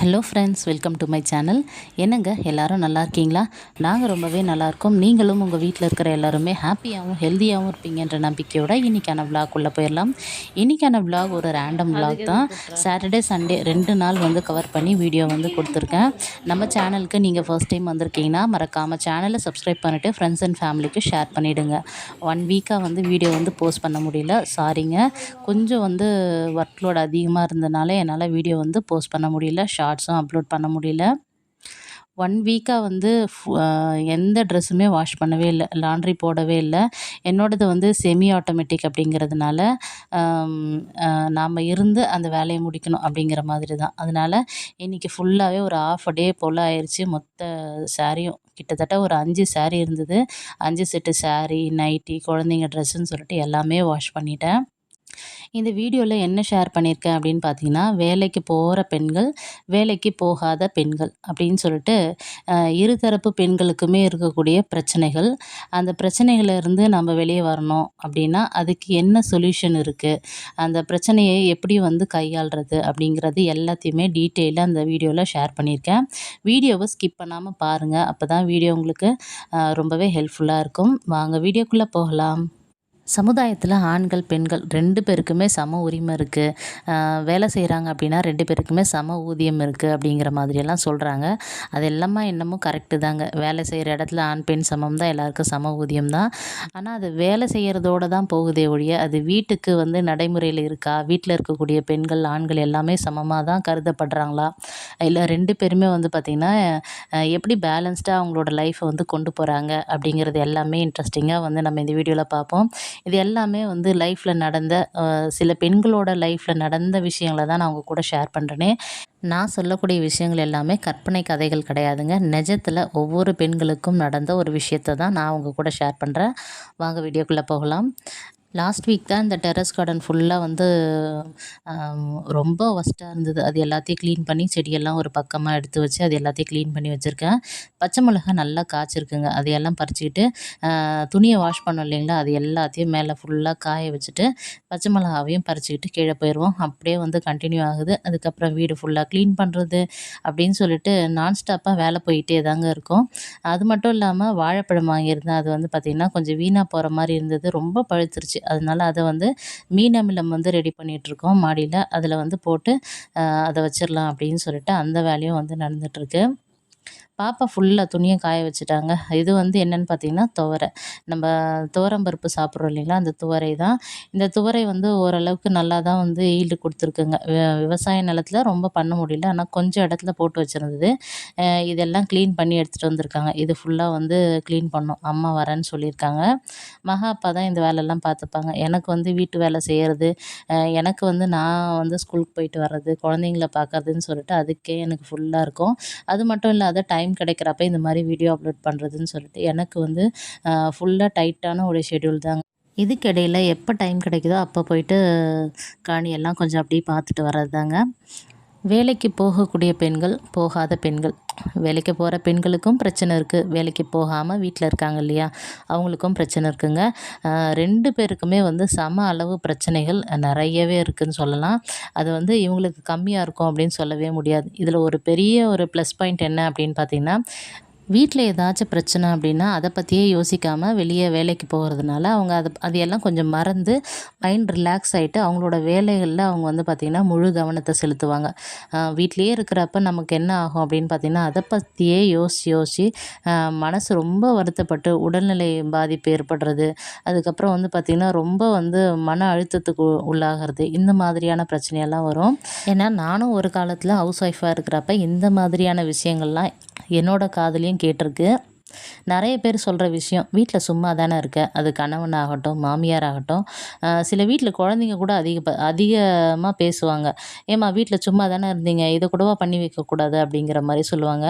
Hello friends welcome to my channel என்னங்க எல்லாரும் நல்லா இருக்கீங்களா? நாங்கள் ரொம்பவே நல்லாயிருக்கோம் நீங்களும் உங்கள் வீட்டில் இருக்கிற எல்லாருமே ஹாப்பியாகவும் ஹெல்த்தியாகவும் இருப்பீங்கன்ற நம்பிக்கையோட இன்றைக்கான vlog உள்ள போயிடலாம். இன்றைக்கான vlog ஒரு ரேண்டம் vlog தான். சாட்டர்டே சண்டே ரெண்டு நாள் வந்து கவர் பண்ணி வீடியோ வந்து கொடுத்துருக்கேன். நம்ம சேனலுக்கு நீங்கள் ஃபர்ஸ்ட் டைம் வந்திருக்கீங்கன்னா மறக்காமல் சேனலை சப்ஸ்கிரைப் பண்ணிவிட்டு ஃப்ரெண்ட்ஸ் அண்ட் ஃபேமிலிக்கு ஷேர் பண்ணிவிடுங்க ஒன் வீக்காக வந்து வீடியோ வந்து போஸ்ட் பண்ண முடியல. சாரிங்க கொஞ்சம் வந்து ஒர்க் லோட் அதிகமாக இருந்தனால என்னால் வீடியோ வந்து போஸ்ட் பண்ண முடியல. ஷார்ட்ஸும் அப்லோட் பண்ண முடியல. ஒன் வீக்காக வந்து ஃபு- எந்த ட்ரெஸ்ஸுமே வாஷ் பண்ணவே இல்லை லாண்ட்ரி போடவே இல்லை. என்னோடது வந்து செமி ஆட்டோமேட்டிக் அப்படிங்கிறதுனால நாம் இருந்து அந்த வேலையை முடிக்கணும் அப்படிங்கிற மாதிரி தான். அதனால் இன்றைக்கி ஃபுல்லாகவே ஒரு ஆஃப் டே போல் ஆயிடுச்சு மொத்த சாரியும் கிட்டத்தட்ட ஒரு அஞ்சு saree இருந்தது. அஞ்சு செட்டு saree நைட்டி குழந்தைங்க ட்ரெஸ்ஸுன்னு சொல்லிட்டு எல்லாமே வாஷ் பண்ணிட்டேன். இந்த வீடியோவில் என்ன ஷேர் பண்ணியிருக்கேன் அப்படின்னு பார்த்தீங்கன்னா வேலைக்கு போகிற பெண்கள் வேலைக்கு போகாத பெண்கள் அப்படின்னு சொல்லிட்டு இருதரப்பு பெண்களுக்குமே இருக்கக்கூடிய பிரச்சனைகள். அந்த பிரச்சனைகளிலிருந்து நம்ம வெளியே வரணும் அப்படின்னா அதுக்கு என்ன சொல்யூஷன் இருக்குது அந்த பிரச்சனையை எப்படி வந்து கையாளுறது அப்படிங்கிறது எல்லாத்தையுமே டீட்டெயிலாக அந்த வீடியோவில் ஷேர் பண்ணியிருக்கேன் வீடியோவை ஸ்கிப் பண்ணாமல் பாருங்கள் அப்போ தான் வீடியோ உங்களுக்கு ரொம்பவே ஹெல்ப்ஃபுல்லாக இருக்கும். வாங்க வீடியோக்குள்ளே போகலாம். சமுதாயத்தில் ஆண்கள் பெண்கள் ரெண்டு பேருக்குமே சம உரிமை இருக்குது வேலை செய்கிறாங்க அப்படின்னா ரெண்டு பேருக்குமே சம ஊதியம் இருக்குது அப்படிங்கிற மாதிரியெல்லாம் சொல்கிறாங்க அது எல்லாமே என்னமோ கரெக்டு தாங்க. வேலை செய்கிற இடத்துல ஆண் பெண் சமம் தான். எல்லாருக்கும் சம ஊதியம் தான். ஆனால் அது வேலை செய்கிறதோட தான் போகுதே ஒழிய அது வீட்டுக்கு வந்து நடைமுறையில் இருக்கா? வீட்டில் இருக்கக்கூடிய பெண்கள் ஆண்கள் எல்லாமே சமமாக தான் கருதப்படுறாங்களா? இல்லை ரெண்டு பேருமே வந்து பார்த்திங்கன்னா எப்படி பேலன்ஸ்டாக அவங்களோட லைஃப்பை வந்து கொண்டு போகிறாங்க அப்படிங்கிறது எல்லாமே இன்ட்ரெஸ்டிங்காக வந்து நம்ம இந்த வீடியோவில் பார்ப்போம். இது எல்லாமே வந்து லைஃப்பில் நடந்த சில பெண்களோட லைஃப்பில் நடந்த விஷயங்களை தான் நான் உங்கள் கூட ஷேர் பண்ணுறேனே நான் சொல்லக்கூடிய விஷயங்கள் எல்லாமே கற்பனை கதைகள் கிடையாதுங்க. நிஜத்தில் ஒவ்வொரு பெண்களுக்கும் நடந்த ஒரு விஷயத்தை தான் நான் உங்கள் கூட ஷேர் பண்ணுறேன் வாங்க வீடியோக்குள்ளே போகலாம். லாஸ்ட் வீக் தான் இந்த டெரஸ் கார்டன் ஃபுல்லாக வந்து ரொம்ப ஒஸ்ட்டாக இருந்தது. அது எல்லாத்தையும் க்ளீன் பண்ணி செடியெல்லாம் ஒரு பக்கமாக எடுத்து வச்சு அது எல்லாத்தையும் க்ளீன் பண்ணி வச்சுருக்கேன். பச்சை மிளகா நல்லா காய்ச்சிருக்குங்க. அதையெல்லாம் பறிச்சுக்கிட்டு துணியை வாஷ் பண்ணோம் இல்லைங்களா? அது எல்லாத்தையும் மேலே ஃபுல்லாக காய வச்சுட்டு பச்சை மிளகாவையும் பறிச்சுக்கிட்டு கீழே போயிடுவோம். அப்படியே வந்து கண்டினியூ ஆகுது. அதுக்கப்புறம் வீடு ஃபுல்லாக க்ளீன் பண்ணுறது அப்படின்னு சொல்லிட்டு நான்ஸ்டாப்பாக வேலை போயிட்டே தாங்க இருக்கும். அது மட்டும் இல்லாமல் வாழைப்பழம் வாங்கியிருந்தேன். அது வந்து பார்த்திங்கன்னா கொஞ்சம் வீணாக போகிற மாதிரி இருந்தது. ரொம்ப பழுத்துருச்சு. அதனால அதை வந்து மீன் அமிலம் வந்து ரெடி பண்ணிகிட்ருக்கோம் மாடியில். அதில் வந்து போட்டு அதை வச்சிடலாம் அப்படின்னு சொல்லிட்டு அந்த வேலையும் வந்து நடந்துகிட்ருக்கு பாப்பா ஃபுல்லாக துணியை காய வச்சுட்டாங்க. இது வந்து என்னன்னு பார்த்தீங்கன்னா துவரை. நம்ம துவரம்பருப்பு சாப்பிட்றோம் இல்லைங்களா? அந்த துவரை தான் இந்த துவரை வந்து ஓரளவுக்கு நல்லா தான் வந்து ஈல்டு கொடுத்துருக்குங்க. விவசாய நிலத்தில் ரொம்ப பண்ண முடியல. ஆனால் கொஞ்சம் இடத்துல போட்டு வச்சுருந்தது. இதெல்லாம் க்ளீன் பண்ணி எடுத்துகிட்டு வந்திருக்காங்க. இது ஃபுல்லாக வந்து க்ளீன் பண்ணோம். அம்மா வரேன்னு சொல்லியிருக்காங்க. மகா அப்பா தான் இந்த வேலையெல்லாம் பார்த்துப்பாங்க எனக்கு வந்து வீட்டு வேலை செய்கிறது எனக்கு வந்து நான் வந்து ஸ்கூலுக்கு போயிட்டு வர்றது குழந்தைங்கள பார்க்கறதுன்னு சொல்லிட்டு அதுக்கே எனக்கு ஃபுல்லாக இருக்கும். அது மட்டும் இல்லாத டைம் கிடைக்கிறப்ப இந்த மாதிரி வீடியோ அப்லோட் பண்ணுறதுன்னு சொல்லிட்டு எனக்கு வந்து ஃபுல்லாக டைட்டான ஒரு ஷெட்யூல் தாங்க. இதுக்கிடையில் எப்போ டைம் கிடைக்குதோ அப்போ போயிட்டு காணியெல்லாம் கொஞ்சம் அப்படியே பார்த்துட்டு வர்றது தாங்க வேலைக்கு போகக்கூடிய பெண்கள் போகாத பெண்கள். வேலைக்கு போகிற பெண்களுக்கும் பிரச்சனை இருக்குது வேலைக்கு போகாமல் வீட்டில் இருக்காங்க இல்லையா? அவங்களுக்கும் பிரச்சனை இருக்குங்க. ரெண்டு பேருக்குமே வந்து சம அளவு பிரச்சனைகள் நிறையவே இருக்குதுன்னு சொல்லலாம். அது வந்து இவங்களுக்கு கம்மியாக இருக்கும் அப்படின்னு சொல்லவே முடியாது. இதில் ஒரு பெரிய ஒரு ப்ளஸ் பாயிண்ட் என்ன அப்படின்னு பார்த்தீங்கன்னா வீட்டில் ஏதாச்சும் பிரச்சனை அப்படின்னா அதை பற்றியே யோசிக்காமல் வெளியே வேலைக்கு போகிறதுனால அவங்க அதை அதையெல்லாம் கொஞ்சம் மறந்து மைண்ட் ரிலாக்ஸ் ஆகிட்டு அவங்களோட வேலைகளில் அவங்க வந்து பார்த்திங்கன்னா முழு கவனத்தை செலுத்துவாங்க. வீட்லேயே இருக்கிறப்ப நமக்கு என்ன ஆகும் அப்படின்னு பார்த்திங்கன்னா அதை பற்றியே யோசித்து யோசித்து மனசு ரொம்ப வருத்தப்பட்டு உடல்நிலை பாதிப்பு ஏற்படுறது அதுக்கப்புறம் வந்து பார்த்திங்கன்னா ரொம்ப வந்து மன அழுத்தத்துக்கு உள்ளாகிறது இந்த மாதிரியான பிரச்சனையெல்லாம் வரும். ஏன்னா நானும் ஒரு காலத்தில் ஹவுஸ் ஒய்ஃபாக இருக்கிறப்ப இந்த மாதிரியான விஷயங்கள்லாம் என்னோடய காதுலேயும் கேட்டிருக்கு. நிறைய பேர் சொல்கிற விஷயம் வீட்டில் சும்மா தானே இருக்க. அது கணவன் ஆகட்டும் மாமியார் ஆகட்டும் சில வீட்டில் குழந்தைங்க கூட அதிக ப- அதிகமாக பேசுவாங்க. ஏம்மா வீட்டில் சும்மா தானே இருந்தீங்க? இதை கூடவா பண்ணி வைக்கக்கூடாது அப்படிங்கிற மாதிரி சொல்லுவாங்க.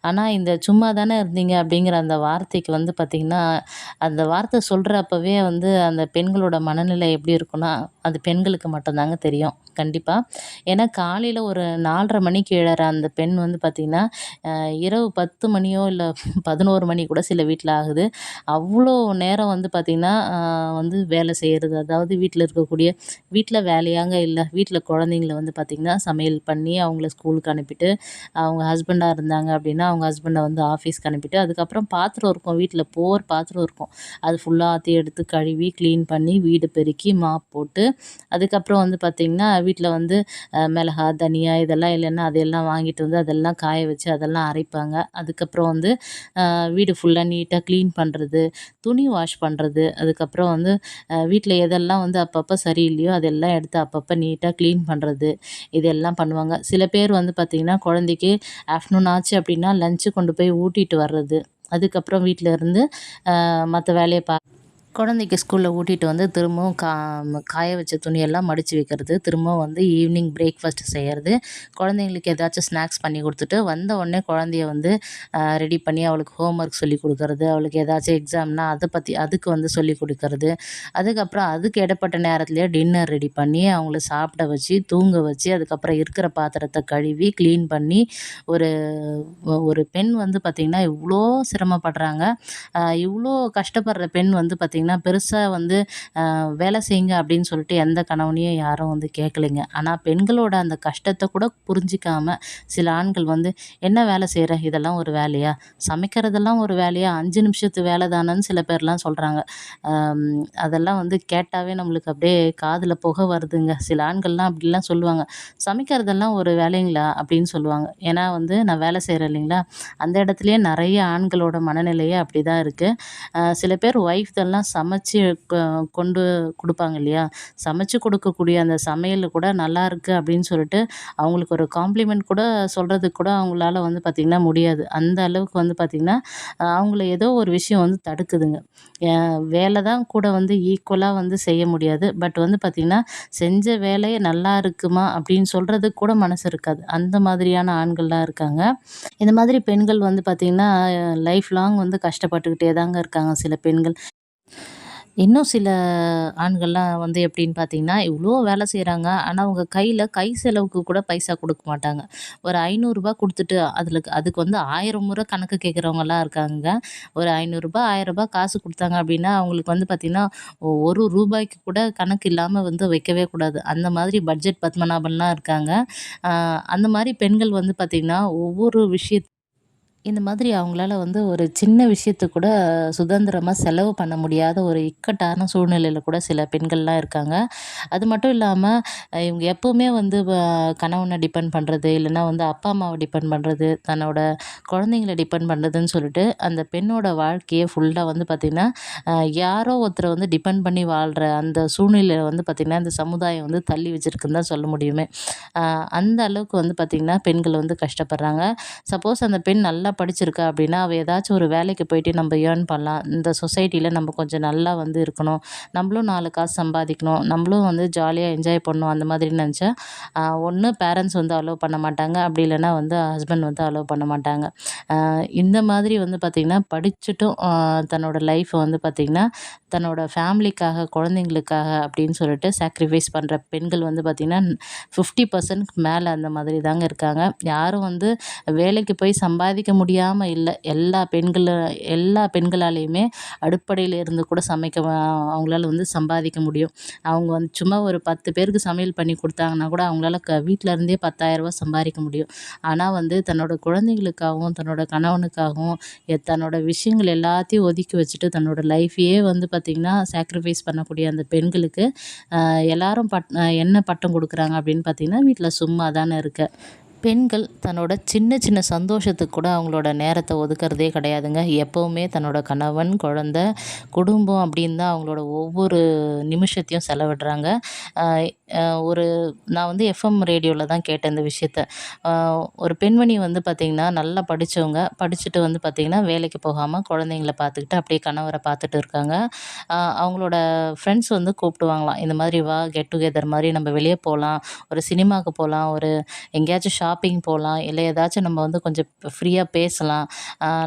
ஆனால் இந்த சும்மா தானே இருந்தீங்க அப்படிங்கிற அந்த வார்த்தைக்கு வந்து பார்த்திங்கன்னா அந்த வார்த்தை சொல்கிறப்பவே வந்து அந்த பெண்களோட மனநிலை எப்படி இருக்குன்னா அது பெண்களுக்கு மட்டும்தாங்க தெரியும். கண்டிப்பாக ஏன்னா காலையில் ஒரு நாலரை மணிக்கு எழற அந்த பெண் வந்து பார்த்திங்கன்னா இரவு பத்து மணியோ இல்லை பதினோரு பதினோரு மணி கூட சில வீட்டில் ஆகுது. அவ்வளோ நேரம் வந்து பார்த்திங்கன்னா வந்து வேலை செய்கிறது அதாவது வீட்டில் இருக்கக்கூடிய வீட்டில் வேலையாங்க இல்லை வீட்டில் குழந்தைங்கள வந்து பார்த்திங்கன்னா சமையல் பண்ணி அவங்கள ஸ்கூலுக்கு அனுப்பிட்டு அவங்க ஹஸ்பண்டாக இருந்தாங்க அப்படின்னா அவங்க ஹஸ்பண்டை வந்து ஆஃபீஸ்க்கு அனுப்பிட்டு அதுக்கப்புறம் பாத்திரம் இருக்கும். வீட்டில் போர் பாத்திரம் இருக்கும். அது ஃபுல்லாக ஆற்றி எடுத்து கழுவி க்ளீன் பண்ணி வீடு பெருக்கி மாப் போட்டு அதுக்கப்புறம் வந்து பார்த்திங்கன்னா வீட்டில் வந்து மிளகா தனியா இதெல்லாம் இல்லைன்னா அதையெல்லாம் வாங்கிட்டு வந்து அதெல்லாம் காய வச்சு அதெல்லாம் அரைப்பாங்க. அதுக்கப்புறம் வந்து வீடு ஃபுல்லாக நீட்டாக க்ளீன் பண்ணுறது துணி வாஷ் பண்ணுறது அதுக்கப்புறம் வந்து வீட்டில் எதெல்லாம் வந்து அப்பப்போ சரியில்லையோ அதெல்லாம் எடுத்து அப்பப்போ நீட்டாக க்ளீன் பண்ணுறது இதெல்லாம் பண்ணுவாங்க. சில பேர் வந்து பார்த்திங்கன்னா குழந்தைக்கு ஆஃப்டர்நூன் ஆச்சு அப்படின்னா லஞ்சு கொண்டு போய் ஊட்டிட்டு வர்றது அதுக்கப்புறம் வீட்டில் இருந்து மற்ற வேலையை பா குழந்தைக்கு ஸ்கூலில் ஊட்டிகிட்டு வந்து திரும்பவும் கா காய வச்ச துணியெல்லாம் மடித்து வைக்கிறது. திரும்பவும் வந்து ஈவினிங் பிரேக்ஃபாஸ்ட் செய்கிறது குழந்தைங்களுக்கு ஏதாச்சும் ஸ்நாக்ஸ் பண்ணி கொடுத்துட்டு வந்த உடனே குழந்தைய வந்து ரெடி பண்ணி அவளுக்கு ஹோம் ஒர்க் சொல்லி கொடுக்கறது. அவளுக்கு ஏதாச்சும் எக்ஸாம்னா அதை பற்றி அதுக்கு வந்து சொல்லி கொடுக்கறது. அதுக்கப்புறம் அதுக்கு இடப்பட்ட நேரத்துலேயே டின்னர் ரெடி பண்ணி அவங்கள சாப்பிட வச்சு தூங்க வச்சு அதுக்கப்புறம் இருக்கிற பாத்திரத்தை கழுவி க்ளீன் பண்ணி ஒரு ஒரு பெண் வந்து பார்த்திங்கன்னா இவ்வளோ சிரமப்படுறாங்க. இவ்வளோ கஷ்டப்படுற பெண் வந்து பார்த்திங்கன்னா பார்த்திங்கன்னா பெருசாக வந்து வேலை செய்யுங்க அப்படின்னு சொல்லிட்டு எந்த கணவனையும் யாரும் வந்து கேட்கலைங்க ஆனால் பெண்களோட அந்த கஷ்டத்தை கூட புரிஞ்சிக்காம சில ஆண்கள் வந்து என்ன வேலை செய்கிற இதெல்லாம் ஒரு வேலையா? சமைக்கிறதெல்லாம் ஒரு வேலையா? அஞ்சு நிமிஷத்து வேலை தானேன்னு சில பேர்லாம் சொல்கிறாங்க அதெல்லாம் வந்து கேட்டாவே நம்மளுக்கு அப்படியே காதில் புகை வருதுங்க. சில ஆண்கள்லாம் அப்படிலாம் சொல்லுவாங்க சமைக்கிறதெல்லாம் ஒரு வேலைங்களா? அப்படின்னு சொல்லுவாங்க. ஏன்னா வந்து நான் வேலை செய்கிறேன் இல்லைங்களா? அந்த இடத்துலையே நிறைய ஆண்களோட மனநிலையே அப்படி தான் இருக்குது சில பேர் ஒய்ஃப் எல்லாம் சமைச்சு கொண்டு கொடுப்பாங்க இல்லையா? சமைச்சு கொடுக்கக்கூடிய அந்த சமையல் கூட நல்லா இருக்குது அப்படின்னு சொல்லிட்டு அவங்களுக்கு ஒரு காம்ப்ளிமெண்ட் கூட சொல்கிறதுக்கு கூட அவங்களால வந்து பார்த்திங்கன்னா முடியாது. அந்த அளவுக்கு வந்து பார்த்திங்கன்னா அவங்கள ஏதோ ஒரு விஷயம் வந்து தடுக்குதுங்க. வேலை தான் கூட வந்து ஈக்குவலாக வந்து செய்ய முடியாது. பட் வந்து பார்த்திங்கன்னா செஞ்ச வேலையை நல்லா இருக்குமா அப்படின்னு சொல்கிறதுக்கு கூட மனசு இருக்காது. அந்த மாதிரியான ஆண்கள்லாம் இருக்காங்க. இந்த மாதிரி பெண்கள் வந்து பார்த்திங்கன்னா லைஃப் லாங் வந்து கஷ்டப்பட்டுக்கிட்டே தாங்க இருக்காங்க சில பெண்கள். இன்னும் சில ஆண்கள்லாம் வந்து எப்படின்னு பார்த்தீங்கன்னா, இவ்வளோ வேலை செய்கிறாங்க ஆனால் அவங்க கையில் கை செலவுக்கு கூட பைசா கொடுக்க மாட்டாங்க. ஒரு ஐநூறுரூபா கொடுத்துட்டு அதில் அதுக்கு வந்து ஆயிரம் முறை கணக்கு கேட்குறவங்கலாம் இருக்காங்க. ஒரு ஐநூறுரூபா 500 ரூ. 1000 காசு கொடுத்தாங்க அப்படின்னா, அவங்களுக்கு வந்து பார்த்திங்கன்னா, ஒரு ரூபாய்க்கு கூட கணக்கு இல்லாமல் வந்து வைக்கவே கூடாது. அந்த மாதிரி பட்ஜெட் பத்மநாபன்லாம் இருக்காங்க. அந்த மாதிரி பெண்கள் வந்து பார்த்திங்கன்னா, ஒவ்வொரு விஷயத்தை இந்த மாதிரி அவங்களால வந்து ஒரு சின்ன விஷயத்துக்கு கூட சுதந்திரமாக செலவு பண்ண முடியாத ஒரு இக்கட்டான சூழ்நிலையில் கூட சில பெண்கள்லாம் இருக்காங்க. அது மட்டும் இல்லாமல் இவங்க எப்போவுமே வந்து கணவனை டிபெண்ட் பண்ணுறது இல்லைன்னா வந்து அப்பா அம்மாவை டிபெண்ட் பண்ணுறது தன்னோட குழந்தைங்கள டிபெண்ட் பண்ணுறதுன்னு சொல்லிட்டு அந்த பெண்ணோட வாழ்க்கையை ஃபுல்லாக வந்து பார்த்திங்கன்னா யாரோ ஒருத்தரை வந்து டிபெண்ட் பண்ணி வாழ்கிற அந்த சூழ்நிலையில் வந்து பார்த்திங்கன்னா இந்த சமுதாயம் வந்து தள்ளி வச்சுருக்குன்னு தான் சொல்ல முடியுமே. அந்த அளவுக்கு வந்து பார்த்திங்கன்னா பெண்கள் வந்து கஷ்டப்படுறாங்க. சப்போஸ் அந்த பெண் நல்லா படிச்சிருக்கா அப்படின்னா அவள் ஏதாச்சும் ஒரு வேலைக்கு போயிட்டு நம்ம ஏர்ன் பண்ணலாம். இந்த சொசைட்டியில் நம்ம கொஞ்சம் நல்லா வந்து இருக்கணும். நம்மளும் நாலு காசு சம்பாதிக்கணும். நம்மளும் வந்து ஜாலியாக என்ஜாய் பண்ணணும். அந்த மாதிரி நினச்சா ஒன்று பேரண்ட்ஸ் வந்து அலோவ் பண்ண மாட்டாங்க. அப்படி இல்லைன்னா வந்து ஹஸ்பண்ட் வந்து அலோவ் பண்ண மாட்டாங்க. இந்த மாதிரி வந்து பார்த்திங்கன்னா படிச்சுட்டும் தன்னோட லைஃப்பை வந்து பார்த்திங்கன்னா தன்னோட ஃபேமிலிக்காக குழந்தைங்களுக்காக அப்படின்னு சொல்லிட்டு சாக்ரிஃபைஸ் பண்ணுற பெண்கள் வந்து பார்த்திங்கன்னா ஃபிஃப்டி பர்சன்ட்க்கு மேலே அந்த மாதிரி தாங்க இருக்காங்க. யாரும் வந்து வேலைக்கு போய் சம்பாதிக்க முடியாமல் இல்லை. எல்லா பெண்கள் எல்லா பெண்களாலேயுமே அடுப்படையில் இருந்து கூட சமைக்க அவங்களால வந்து சம்பாதிக்க முடியும். அவங்க வந்து சும்மா ஒரு பத்து பேருக்கு சமையல் பண்ணி கொடுத்தாங்கன்னா கூட அவங்களால க வீட்டிலருந்தே பத்தாயிரரூபா சம்பாதிக்க முடியும். ஆனால் வந்து தன்னோட குழந்தைங்களுக்காகவும் தன்னோட கணவனுக்காகவும் தன்னோட விஷயங்கள் எல்லாத்தையும் ஒதுக்கி வச்சுட்டு தன்னோட லைஃப்பையே வந்து பார்த்திங்கன்னா சாக்ரிஃபைஸ் பண்ணக்கூடிய அந்த பெண்களுக்கு எல்லாரும் பட் என்ன பட்டம் கொடுக்குறாங்க அப்படின்னு பார்த்திங்கன்னா வீட்டில் சும்மா தானே இருக்க. பெண்கள் தன்னோட சின்ன சின்ன சந்தோஷத்துக்கு கூட அவங்களோட நேரத்தை ஒதுக்கிறதே கிடையாதுங்க. எப்போவுமே தன்னோட கணவன் குழந்த குடும்பம் அப்படின்னு தான் அவங்களோட ஒவ்வொரு நிமிஷத்தையும் செலவிடுறாங்க. ஒரு நான் வந்து எஃப்எம் ரேடியோவில் தான் கேட்டேன் இந்த விஷயத்த. ஒரு பெண்மணி வந்து பார்த்திங்கன்னா நல்லா படித்தவங்க படிச்சுட்டு வந்து பார்த்திங்கன்னா வேலைக்கு போகாமல் குழந்தைங்கள பார்த்துக்கிட்டு அப்படியே கணவரை பார்த்துட்டு இருக்காங்க. அவங்களோட ஃப்ரெண்ட்ஸ் வந்து கூப்பிடுவாங்களாம். இந்த மாதிரி வா கெட் டுகெதர் மாதிரி நம்ம வெளியே போகலாம் ஒரு சினிமாவுக்கு போகலாம் ஒரு எங்கேயாச்சும் ஷாப் ஷாப்பிங் போகலாம் இல்லை ஏதாச்சும் நம்ம வந்து கொஞ்சம் ஃப்ரீயாக பேசலாம்.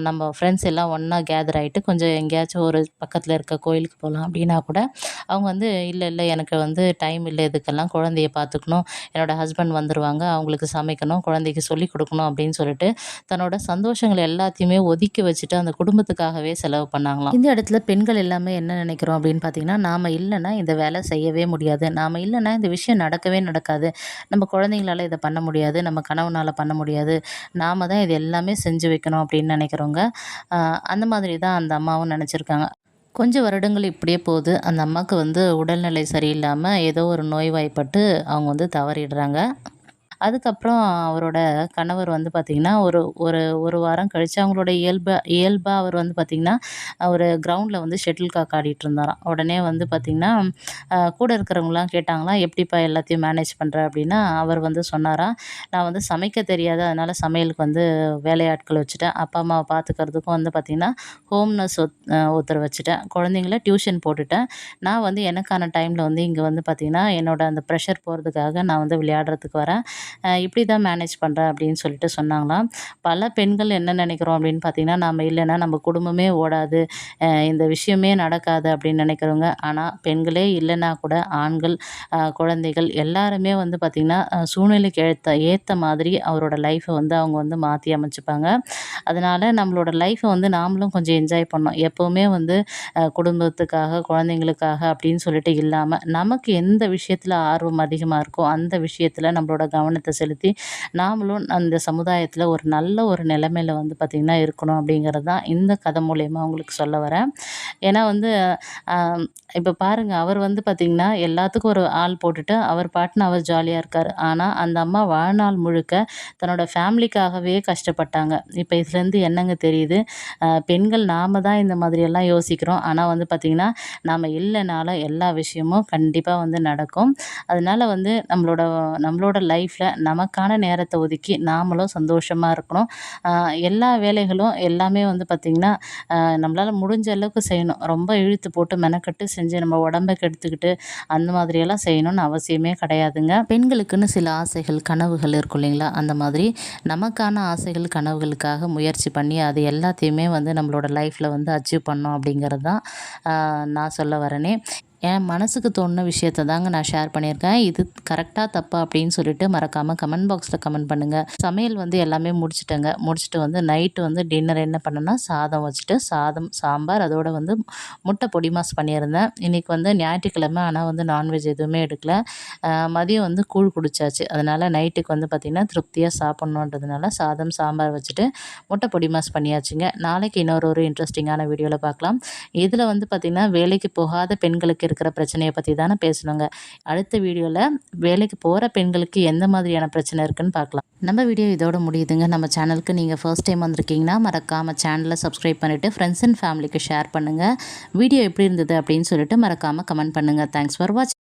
நம்ம ஃப்ரெண்ட்ஸ் எல்லாம் ஒன்றா கேதர் ஆகிட்டு கொஞ்சம் எங்கேயாச்சும் ஒரு பக்கத்தில் இருக்க கோயிலுக்கு போகலாம் அப்படின்னா கூட அவங்க வந்து இல்லை இல்லை எனக்கு வந்து டைம் இல்லை இதுக்கெல்லாம் குழந்தைய பார்த்துக்கணும். என்னோடய ஹஸ்பண்ட் வந்துடுவாங்க அவங்களுக்கு சமைக்கணும் குழந்தைக்கு சொல்லிக் கொடுக்கணும் அப்படின்னு சொல்லிட்டு தன்னோட சந்தோஷங்கள் எல்லாத்தையுமே ஒதுக்கி வச்சுட்டு அந்த குடும்பத்துக்காகவே செலவு பண்ணாங்களாம். இந்த இடத்துல பெண்கள் எல்லாமே என்ன நினைக்கிறோம் அப்படின்னு பார்த்தீங்கன்னா நாம் இல்லைன்னா இந்த வேலை செய்யவே முடியாது. நாம் இல்லைன்னா இந்த விஷயம் நடக்கவே நடக்காது. நம்ம குழந்தைங்களால இதை பண்ண முடியாது. நம்ம கணவனால் பண்ண முடியாது. நாம தான் இது எல்லாமே செஞ்சு வைக்கணும் அப்படின்னு நினைக்கிறவங்க அந்த மாதிரி தான் அந்த அம்மாவும் நினச்சிருக்காங்க. கொஞ்சம் வருடங்கள் இப்படியே போகுது. அந்த அம்மாவுக்கு வந்து உடல்நிலை சரியில்லாமல் ஏதோ ஒரு நோய்வாய்ப்பட்டு அவங்க வந்து தவறிடுறாங்க. அதுக்கப்புறம் அவரோட கணவர் வந்து பார்த்திங்கன்னா ஒரு ஒரு ஒரு வாரம் கழித்து அவங்களோட இயல்பு இயல்பாக அவர் வந்து பார்த்திங்கன்னா ஒரு கிரவுண்டில் வந்து ஷெட்டில் காக் ஆடிட்டு இருந்தாராம். உடனே வந்து பார்த்திங்கன்னா கூட இருக்கிறவங்களாம் கேட்டாங்களாம் எப்படிப்பா எல்லாத்தையும் மேனேஜ் பண்ணுற அப்படின்னா அவர் வந்து சொன்னாராம். நான் வந்து சமைக்க தெரியாது அதனால் சமையலுக்கு வந்து வேலையாட்கள் வச்சுட்டேன். அப்பா அம்மாவை பார்த்துக்கிறதுக்கும் வந்து பார்த்திங்கன்னா ஹோம் நர்ஸ் ஒருத்தர் வச்சுட்டேன். குழந்தைங்கள டியூஷன் போட்டுட்டேன். நான் வந்து எனக்கான டைமில் வந்து இங்கே வந்து பார்த்திங்கன்னா என்னோடய அந்த ப்ரெஷர் போகிறதுக்காக நான் வந்து விளையாடுறதுக்கு வரேன். இப்படி தான் மேனேஜ் பண்ணுறேன் அப்படின்னு சொல்லிட்டு சொன்னாங்களாம். பல பெண்கள் என்ன நினைக்கிறோம் அப்படின்னு பார்த்தீங்கன்னா நம்ம இல்லைன்னா நம்ம குடும்பமே ஓடாது. இந்த விஷயமே நடக்காது அப்படின்னு நினைக்கிறவங்க. ஆனால் பெண்களே இல்லைன்னா கூட ஆண்கள் குழந்தைகள் எல்லாருமே வந்து பார்த்திங்கன்னா சூழ்நிலைக்கு ஏற்ற ஏற்ற மாதிரி அவரோட லைஃப்பை வந்து அவங்க வந்து மாற்றி அமைச்சுப்பாங்க. அதனால் நம்மளோட லைஃப்பை வந்து நாமளும் கொஞ்சம் என்ஜாய் பண்ணோம் எப்போவுமே வந்து குடும்பத்துக்காக குழந்தைங்களுக்காக அப்படின்னு சொல்லிட்டு இல்லாமல் நமக்கு எந்த விஷயத்தில் ஆர்வம் அதிகமாக இருக்கோ அந்த விஷயத்தில் நம்மளோட கவனம் கவனத்தை செலுத்தி நாமளும் அந்த சமுதாயத்தில் ஒரு நல்ல ஒரு நிலைமையில் வந்து பார்த்திங்கன்னா இருக்கணும் அப்படிங்கிறது தான் இந்த கதை மூலயமா அவங்களுக்கு சொல்ல வரேன். ஏன்னா வந்து இப்போ பாருங்கள் அவர் வந்து பார்த்திங்கன்னா எல்லாத்துக்கும் ஒரு ஆள் போட்டுட்டு அவர் பாட்டுன்னு அவர் ஜாலியாக இருக்கார். ஆனால் அந்த அம்மா வாழ்நாள் முழுக்க தன்னோட ஃபேமிலிக்காகவே கஷ்டப்பட்டாங்க. இப்போ இதுலேருந்து என்னங்க தெரியுது? பெண்கள் நாம் தான் இந்த மாதிரியெல்லாம் யோசிக்கிறோம். ஆனால் வந்து பார்த்திங்கன்னா நாம் இல்லைனாலும் எல்லா விஷயமும் கண்டிப்பாக வந்து நடக்கும். அதனால் வந்து நம்மளோட நம்மளோட லைஃப்பில் நமக்கான நேரத்தை ஒதுக்கி நாமளும் சந்தோஷமாக இருக்கணும். எல்லா வேலைகளும் எல்லாமே வந்து பார்த்திங்கன்னா நம்மளால் முடிஞ்ச அளவுக்கு செய்யணும். ரொம்ப இழுத்து போட்டு மெனக்கட்டு செஞ்சு நம்ம உடம்பை கெடுத்துக்கிட்டு அந்த மாதிரியெல்லாம் செய்யணும்னு அவசியமே கிடையாதுங்க. பெண்களுக்குன்னு சில ஆசைகள் கனவுகள் இருக்கும் இல்லைங்களா? அந்த மாதிரி நமக்கான ஆசைகள் கனவுகளுக்காக முயற்சி பண்ணி அது எல்லாத்தையுமே வந்து நம்மளோட லைஃப்பில் வந்து அச்சீவ் பண்ணோம் அப்படிங்கிறது தான் நான் சொல்ல வரேனே. என் மனசுக்கு தோணுன விஷயத்த தாங்க நான் ஷேர் பண்ணியிருக்கேன். இது கரெக்டாக தப்பா அப்படின்னு சொல்லிட்டு மறக்காமல் கமெண்ட் பாக்ஸில் கமெண்ட் பண்ணுங்கள் சமையல் வந்து எல்லாமே முடிச்சுட்டேங்க. முடிச்சுட்டு வந்து நைட்டு வந்து டின்னர் என்ன பண்ணேன்னா சாதம் வச்சுட்டு சாதம் சாம்பார் அதோட வந்து முட்டை பொடி மாஸ் பண்ணியிருந்தேன். இன்றைக்கி வந்து ஞாயிற்றுக்கிழமை ஆனால் வந்து நான்வெஜ் எதுவுமே எடுக்கல. மதியம் வந்து கூழ் குடித்தாச்சு அதனால் நைட்டுக்கு வந்து பார்த்திங்கன்னா திருப்தியாக சாப்பிட்ணுன்றதுனால சாதம் சாம்பார் வச்சுட்டு முட்டை பொடி மாஸ் பண்ணியாச்சுங்க. நாளைக்கு இன்னொரு ஒரு இன்ட்ரெஸ்டிங்கான வீடியோவில் பார்க்கலாம் இதில் வந்து பார்த்திங்கன்னா வேலைக்கு போகாத பெண்களுக்கு இருக்கிற பிரச்சனையை பற்றி தானே பேசணுங்க. அடுத்த வீடியோவில் வேலைக்கு போகிற பெண்களுக்கு எந்த மாதிரியான பிரச்சனை இருக்குன்னு பார்க்கலாம். நம்ம வீடியோ இதோட முடியுதுங்க. நம்ம சேனலுக்கு நீங்கள் ஃபர்ஸ்ட் டைம் வந்திருக்கீங்கன்னா மறக்காமல் சேனலை சப்ஸ்கிரைப் பண்ணிவிட்டு ஃப்ரெண்ட்ஸ் அண்ட் ஃபேமிலிக்கு ஷேர் பண்ணுங்கள் வீடியோ எப்படி இருந்தது அப்படின்னு சொல்லிட்டு மறக்காமல் கமெண்ட் பண்ணுங்கள் தேங்க்ஸ் ஃபார் வாட்ச்